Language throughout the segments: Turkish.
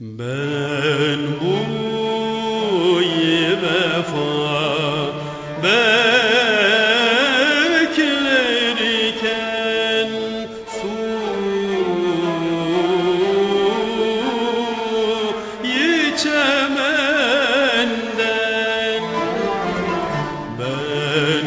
Ben bu vefa beklerken su içemenden. Ben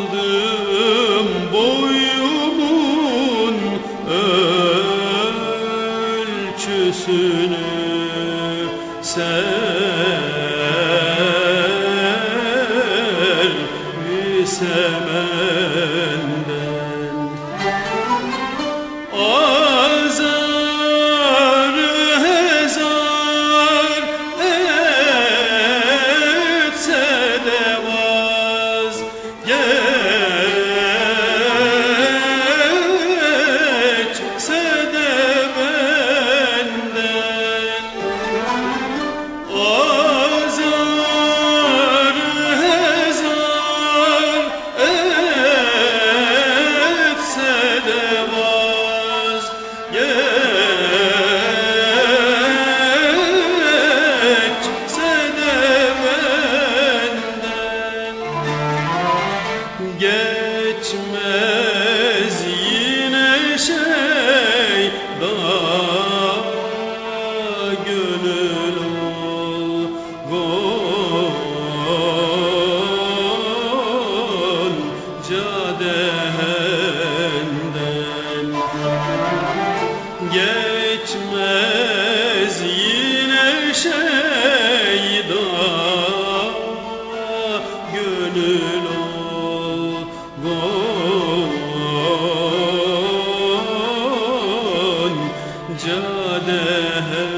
aldım ölçüsünü. Sen gönül olgun cadenden Geçmez yine şeyda gönül olgun cadenden